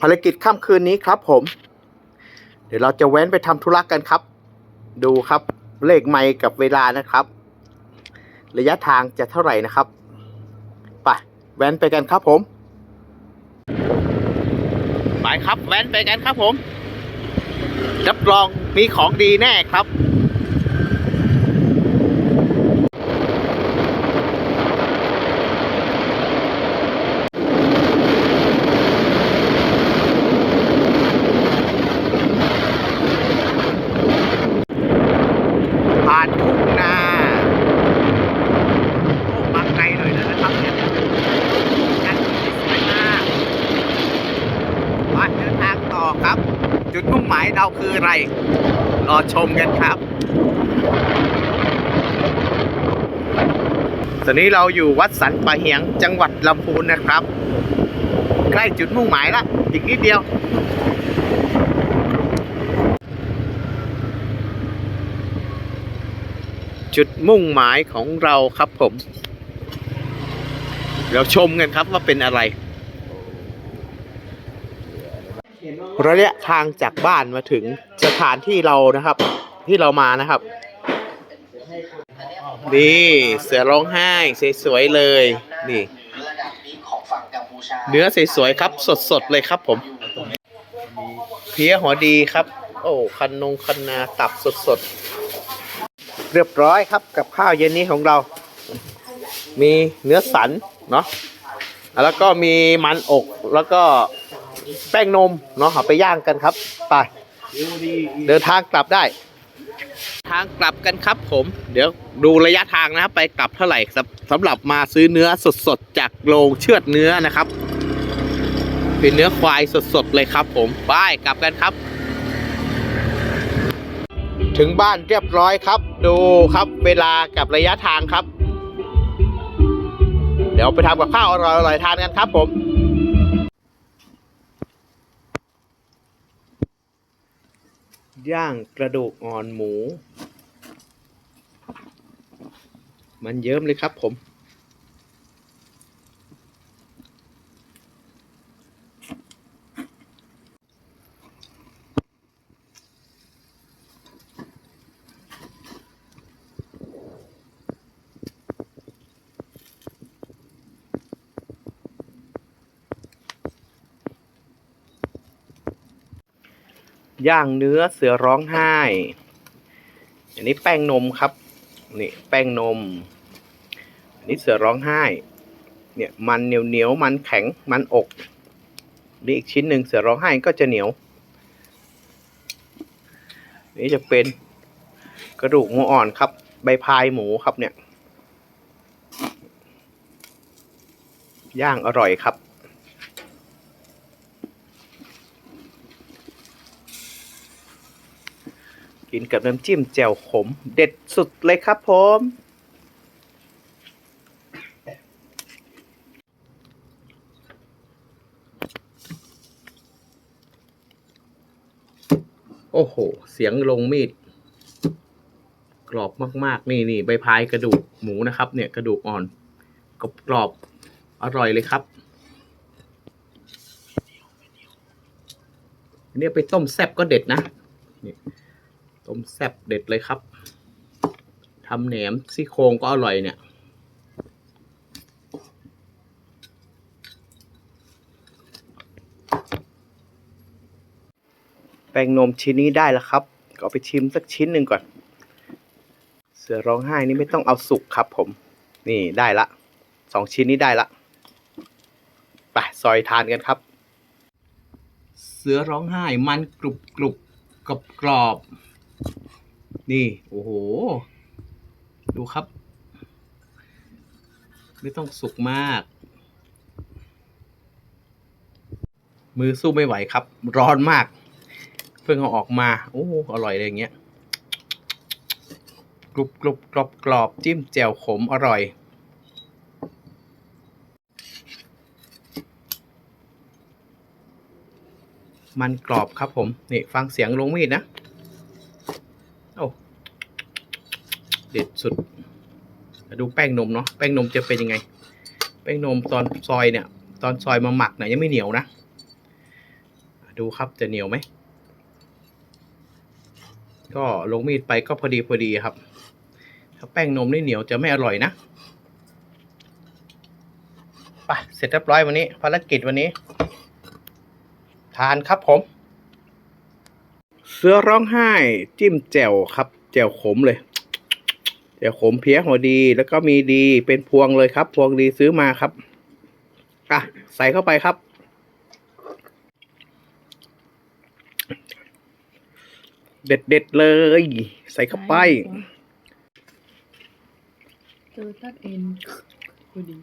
ภารกิจค่ำคืนนี้ครับผม เดี๋ยวเราจะแว้นไปทำธุระกันครับ ดูครับ เลขไม่กับเวลานะครับ ระยะทางจะเท่าไหร่นะครับไปแว้นไปกันครับผมไปครับแว้นไปกันครับผมรับรองมีของดีแน่ครับ ผ่านทุ่งนาโอ้มาไกลหน่อยแล้วนะครับเนี่ยกันสวยมากมาเดินทางต่อครับ จุดมุ่งหมายเราคืออะไร รอชมกันครับ ตอนนี้เราอยู่วัดสันป่าเหียงจังหวัดลำพูนนะครับ ใกล้จุดมุ่งหมายละอีกนิดเดียวจุดมุ่งหมายของเราครับผม เราชมกันครับว่าเป็นอะไร ระยะทางจากบ้านมาถึงสถานที่เรานะครับ ที่เรามานะครับนี่เสือร้องไห้สวยๆเลยนี่ เนื้อสวยๆครับ สดๆเลยครับผมเพี้ยหัวดีครับ โอ้คันนงคันนาตับสดๆ เรียบร้อยครับกับข้าวเย็นนี้ของเรา มีเนื้อสันเนาะแล้วก็มีมันอกแล้วก็ แป้งนมเนาะเอาไปย่างกันครับ ไป เดินทางกลับได้ ทางกลับกันครับผม เดี๋ยวดูระยะทางนะครับ ไปกลับเท่าไหร่สำสำหรับมาซื้อเนื้อสดๆจากโรงเชือดเนื้อนะครับ เป็นเนื้อควายสดๆเลยครับ ผมไปกลับกันครับ ถึงบ้านเรียบร้อยครับ ดูครับเวลากับระยะทางครับ เดี๋ยวไปทำกับข้าวอร่อยๆทานกันครับผม ย่างกระดูกอ่อนหมู มันเยิ้มเลยครับผม ย่างเนื้อเสือร้องไห้ อันนี้แป้งนมครับ นี่แป้งนม อันนี้เสือร้องไห้ เนี่ยมันเหนียวเหนียวมันแข็งมันอก นี่อีกชิ้นหนึ่งเสือร้องไห้ก็จะเหนียว นี่จะเป็นกระดูกหมูอ่อนครับ ใบพายหมูครับเนี่ย ย่างอร่อยครับ กินกับน้ำจิ้มแจ่วขม เด็ดสุดเลยครับผม โอ้โห เสียงลงมีด กรอบมาก ๆ นี่นี่ใบพายกระดูกหมูนะครับ เนี่ยกระดูกอ่อนกรอบกรอบอร่อยเลยครับเนี่ยไปต้มแซ่บก็เด็ดนะนี่ ต้มแซ่บเด็ดเลยครับทำแหนมซี่โครงก็อร่อยเนี่ย แป้งนมชิ้นนี้ได้แล้วครับ ก็ไปชิมสักชิ้นหนึ่งก่อน เสือร้องไห้นี่ไม่ต้องเอาสุกครับผม นี่ได้ละสองชิ้นนี้ได้ละไปซอยทานกันครับ เสือร้องไห้มันกรุบกรุบกรอบกรอบ นี่ โอ้โห ดูครับ ไม่ต้องสุกมาก มือสู้ไม่ไหวครับ ร้อนมาก เพิ่งเอาออกมา โอ้อร่อยเลยอย่างเงี้ยกรุบกรุบกรอบกรอบจิ้มแจ่วขมอร่อยมันกรอบครับผม นี่ ฟังเสียงลงมีดนะ โอ้เด็ดสุด ดูแป้งนมเนาะแป้งนมจะเป็นยังไง แป้งนมตอนซอยเนี่ย ตอนซอยมาหมักเนี่ยยังไม่เหนียวนะ ดูครับจะเหนียวไหม ก็ลงมีดไปก็พอดีพอดีครับ ถ้าแป้งนมนี่เหนียวจะไม่อร่อยนะไปเสร็จเรียบร้อยวันนี้ ภารกิจวันนี้ ทานครับผม เสือร้องไห้ จิ้มแจ่วครับ แจ่วขมเลย แจ่วขมเพี้ยหัวดี แล้วก็มีดีเป็นพวงเลยครับ พวงดีซื้อมาครับอะใส่เข้าไปครับ เด็ดเด็ดๆเลย ใส่เข้าไป เจอตัดเอ็นพอดี